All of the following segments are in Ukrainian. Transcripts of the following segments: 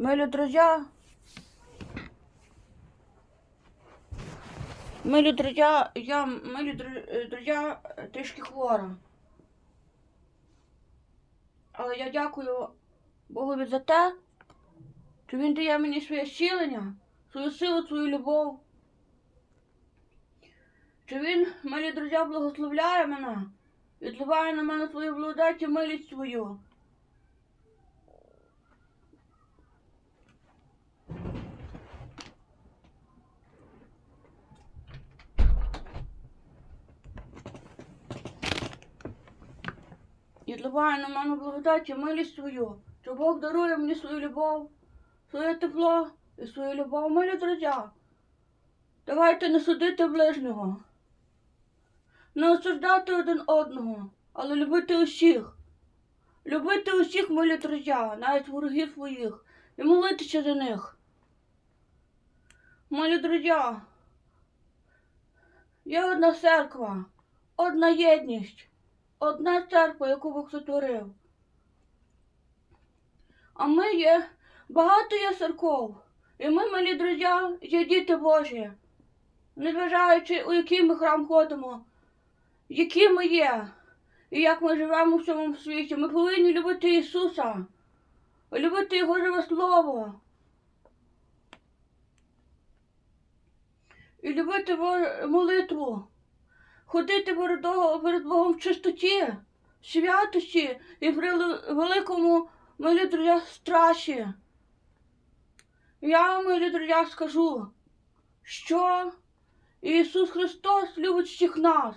Милі друзья, милі друзья, я, милі дру- друзья, е, трішки хвора. Але я дякую Богові за те, що він дає мені своє зцілення, свою силу, свою любов. Що він, милі друзі, благословляє мене, відливає на мене свою благодать і милість свою. Відливає на мене благодать і милість свою, що Бог дарує мені свою любов, своє тепло і свою любов, милі друзі. Давайте не судити ближнього, не осуждати один одного, але любити усіх. Любити усіх, милі друзі, навіть ворогів своїх, і молитися за них. Милі друзі, є одна церква, одна єдність, одна церква, яку Бог сотворив. А ми є, багато є церков, і ми, милі друзі, є діти Божі. Незважаючи, у який ми храм ходимо, які ми є, і як ми живемо в цьому світі, ми повинні любити Ісуса, любити Його живе Слово. І любити молитву, ходити перед Богом- в чистоті, святості і при великому, милі друзі, страші. Я, милі друзі, скажу, що Ісус Христос любить всіх нас.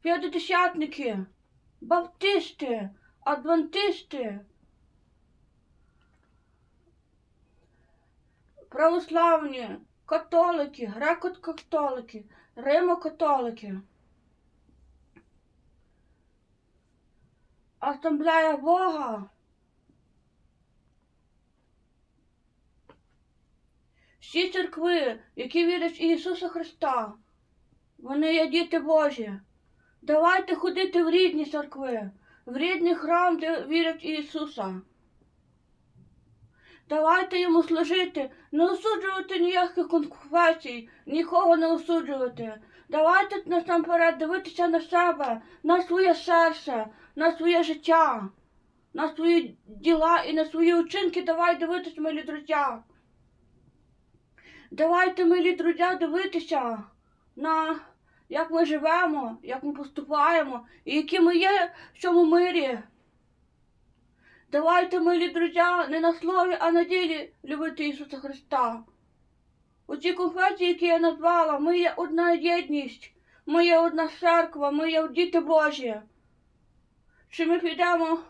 П'ятидесятники, баптисти, адвентисти, православні, католики, греко-католики, римо-католики. Асамблея Бога. Всі церкви, які вірять в Ісуса Христа, вони є діти Божі. Давайте ходити в рідні церкви, в рідний храм, де вірять в Ісуса. Давайте йому служити, не осуджувати ніяких конфесій, нікого не осуджувати. Давайте насамперед дивитися на себе, на своє серце, на своє життя, на свої діла і на свої учинки. Давай дивитися, милі друзі. Давайте, милі друзі, дивитися на як ми живемо, як ми поступаємо і які ми є в цьому мирі. Давайте, милі друзі, не на слові, а на ділі любити Ісуса Христа. У цій конфесії, які я назвала, ми є одна єдність, ми є одна церква, ми є діти Божі. Чи ми підемо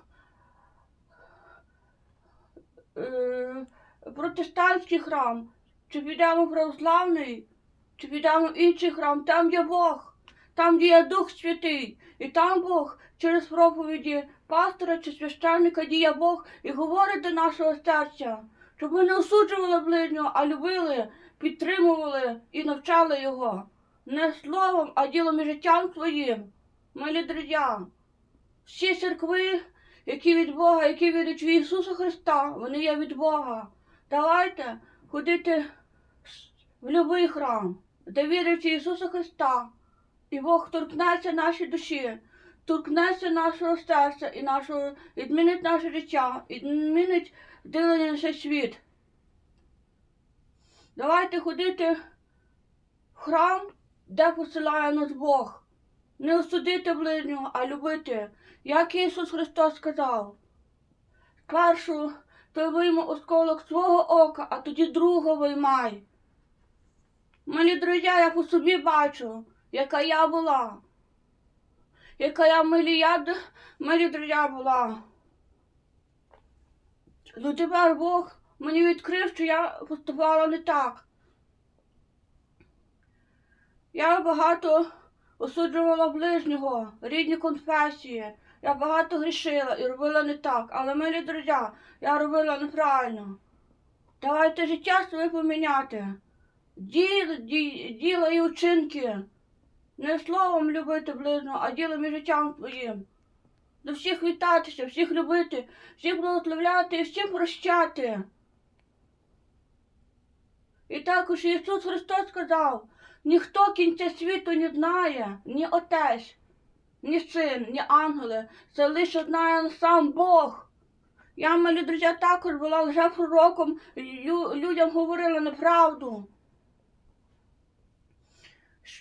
е, протестантський храм, чи підемо православний, чи підемо інший храм, там є Бог, там де є Дух Святий, і там Бог через проповіді пастора чи священника діє Бог і говорить до нашого серця, щоб ми не осуджували ближнього, а любили, підтримували і навчали його. Не словом, а ділом і життям своїм. Милі друзі, всі церкви, які від Бога, які вірять в Ісуса Христа, вони є від Бога. Давайте ходити в будь-який храм, де вірять в Ісуса Христа, і Бог торкнеться наші душі, торкнеться нашого серця і нашого, і змінить наше життя, і змінить дивлення на світ. Давайте ходити в храм, де посилає нас Бог. Не осудити ближнього, а любити, як Ісус Христос сказав. Спершу той вийме осколок свого ока, а тоді другого виймай. Малі друзі, я по собі бачу, яка я була, яка я милі, я, д- милі друзі була. Ну тепер Бог мені відкрив, що я поступала не так. Я багато осуджувала ближнього, рідні конфесії. Я багато грішила і робила не так. Але, милі друзі, я робила неправильно. Давайте життя своє поміняти. Діл, ді, діла і учинки. Не словом любити ближнього, а ділом і життям своїм. до всіх вітатися, всіх любити, всіх благословляти і всім прощати. І також Ісус Христос сказав, ніхто кінця світу не знає, ні Отець, ні син, ні ангели, це лише знає сам Бог. Я, малі друзі, також була лжепророком, лю- людям говорила неправду.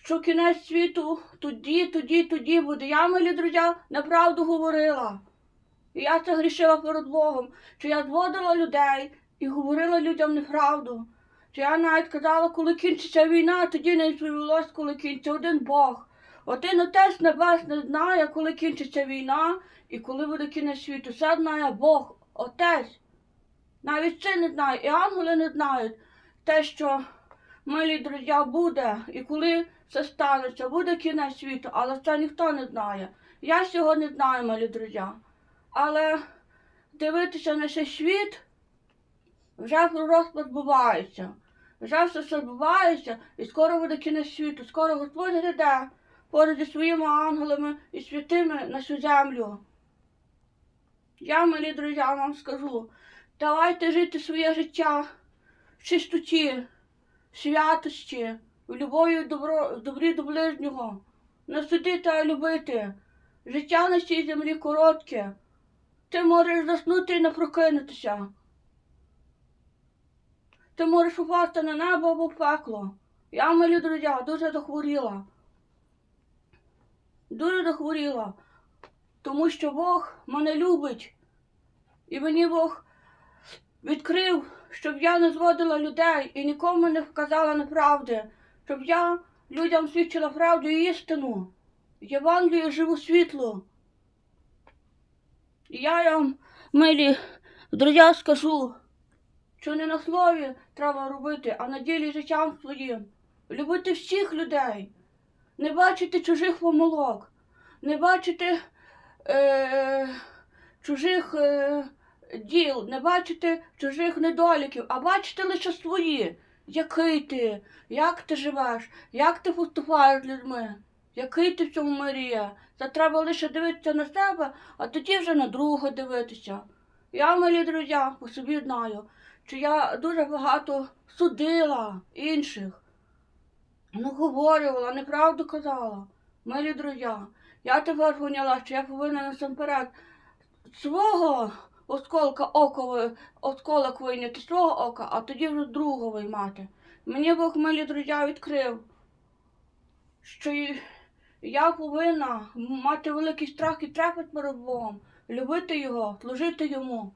Що кінець світу тоді, тоді, тоді буде. Я, малі друзі, неправду говорила. І я це грішила перед Богом, що я зводила людей і говорила людям неправду. Що я навіть казала, коли кінчиться війна, тоді не відповілось, коли кінчиться один Бог. Один Отець Небесний знає, коли кінчиться війна і коли буде кінець світу. Все знає Бог, Отець. Навіть це не знає, і ангели не знають те, що милі друзі буде, і коли це станеться, буде кінець світу, але це ніхто не знає. Я цього не знаю, милі друзі. Але дивитися на цей світ вже пророцтво збувається. Вже все це збувається, і скоро буде кінець світу. Скоро Господь гряде поряд зі своїми ангелами і святими на цю землю. Я, милі друзі, вам скажу, давайте жити своє життя в чистоті, святості, в любові добро, добрі до ближнього, не судити, а любити. Життя на цій землі коротке. Ти можеш заснути і не прокинутися. Ти можеш упасти на небо або в пекло. Я, милі друзі, дуже захворіла. Дуже захворіла, тому що Бог мене любить. І мені Бог відкрив, щоб я не зводила людей і нікому не вказала неправди, щоб я людям свідчила правду і істину. Євангелію живу світло. І я вам, милі друзі, скажу, що не на слові треба робити, а на ділі життям своїм. Любити всіх людей, не бачити чужих помилок, не бачити е, чужих е, діл, не бачити чужих недоліків, а бачити лише свої. Який ти, як ти живеш, як ти поступаєш з людьми, який ти в цьому мирі є. Це треба лише дивитися на себе, а тоді вже на друга дивитися. Я, милі друзі, по собі знаю, що я дуже багато судила інших. Ну, говорювала, неправду казала. Милі друзі, я тепер поняла, що я повинна насамперед свого осколка окови, осколок вийняти свого ока, а тоді вже другого виймати. Мені Бог, милі друзі, відкрив, що я повинна мати великий страх і трепет перед Богом, любити Його, служити Йому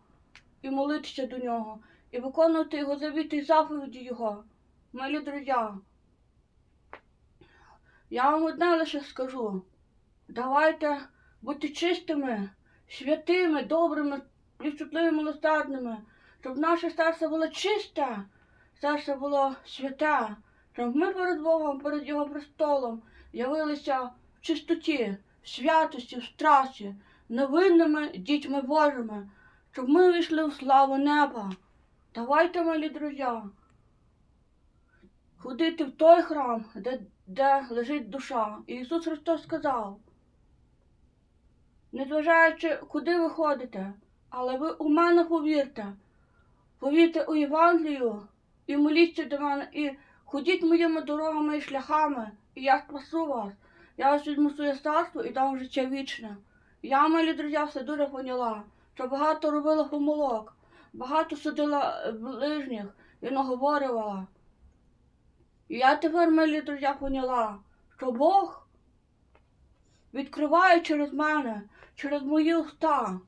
і молитися до Нього, і виконувати Його завіти і заповіді Його. Милі друзі, я вам одне лише скажу. Давайте бути чистими, святими, добрими, співчутливими, милосердними, щоб наше серце було чисте, серце було святе, щоб ми перед Богом, перед Його престолом явилися в чистоті, в святості, в страсі, невинними дітьми Божими, щоб ми війшли в славу неба. Давайте, милі друзі, ходити в той храм, де, де лежить душа. І Ісус Христос сказав, незважаючи, куди ви ходите, але ви у мене повірте. Повірте у Євангелію і моліться до мене, і ходіть моїми дорогами і шляхами, і я спасу вас. Я вас візьму в своє царство і дам життя вічне. Я, милі друзі, все дуже поняла, що багато робила помилок, багато судила е, ближніх і наговорювала. І я тепер, милі друзі, поняла, що Бог відкриває через мене, через мої уста,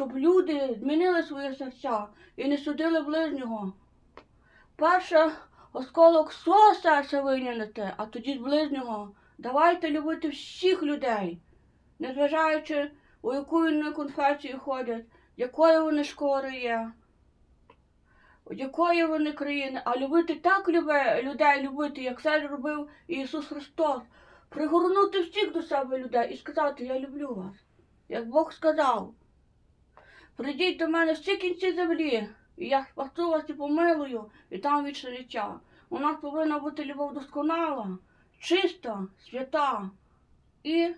щоб люди змінили свої серця і не судили ближнього. Перше осколок свого серця вийняти, а тоді з ближнього. Давайте любити всіх людей, незважаючи, у яку вони конфесію ходять, якої вони школи є, якої вони країни, а любити так людей любити, як це робив Ісус Христос. Пригорнути всіх до себе людей і сказати, я люблю вас, як Бог сказав. Прийдіть до мене всі кінці землі, і я спасу вас і помилую, і там вічне життя. У нас повинна бути любов досконала, чиста, свята і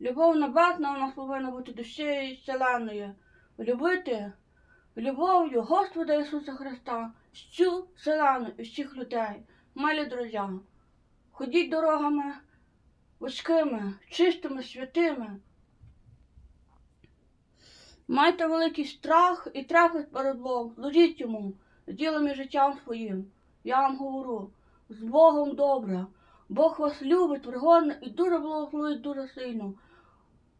Любов небесна у нас повинна бути до всієї вселеної. Любити любов'ю Господа Ісуса Христа всю вселену і всіх людей. Малі друзі, ходіть дорогами вузькими, чистими, святими. Майте великий страх і трепет перед Богом, служіть йому і життям своїм. Я вам говорю, з Богом добре. Бог вас любить, пригодне і дуже благословить дуже сильно.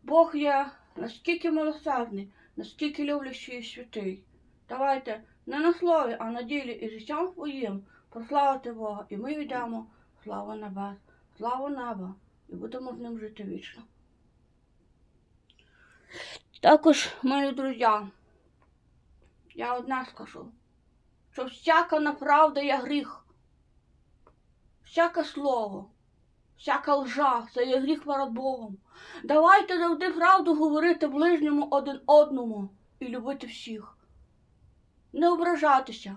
Бог є наскільки милосердний, наскільки люблячий і святий. Давайте не на слові, а на ділі і життям своїм прославити Бога, і ми йдемо славу небес, славу неба, і будемо з ним жити вічно. Також, мої друзі, я одне скажу, що всяка неправда є гріх, всяке слово, всяка лжа це є гріх перед Богом. Давайте завжди правду говорити ближньому один одному і любити всіх. Не ображатися.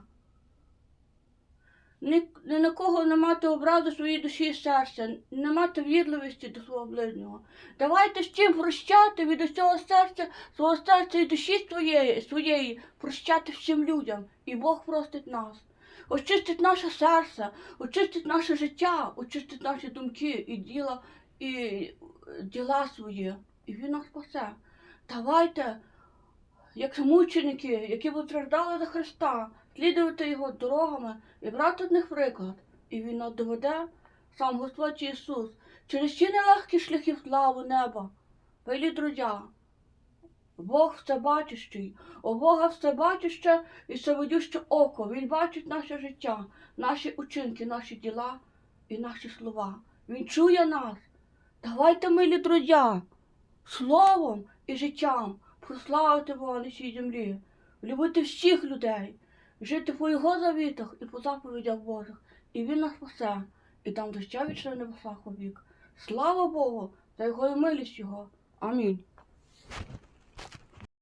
Ні, ні на кого не мати образи своїй душі і серця, не мати вірливості до свого ближнього. Давайте всім прощати від усього серця, свого серця і душі своєї, своєї, прощати всім людям, і Бог простить нас. Очистить наше серце, очистить наше життя, очистить наші думки і діла, і діла свої, і Він нас спасе. Давайте, як мученики, які постраждали за Христа, слідувати Його дорогами і брати них приклад. І Він нас доведе, сам Господь Ісус, через ці нелегкі шляхи славу неба. Велі друзі, Бог всебачущий, у Бога всебачуще і всевидюще око. Він бачить наше життя, наші учинки, наші діла і наші слова. Він чує нас. Давайте, милі друзі, словом і життям прославити Бога на цій землі, любити всіх людей, жити по Його завітах і по заповідях Божих. І Він нас спасе, і там доща вічне небесах вік. Слава Богу за Його і милість Його. Амінь.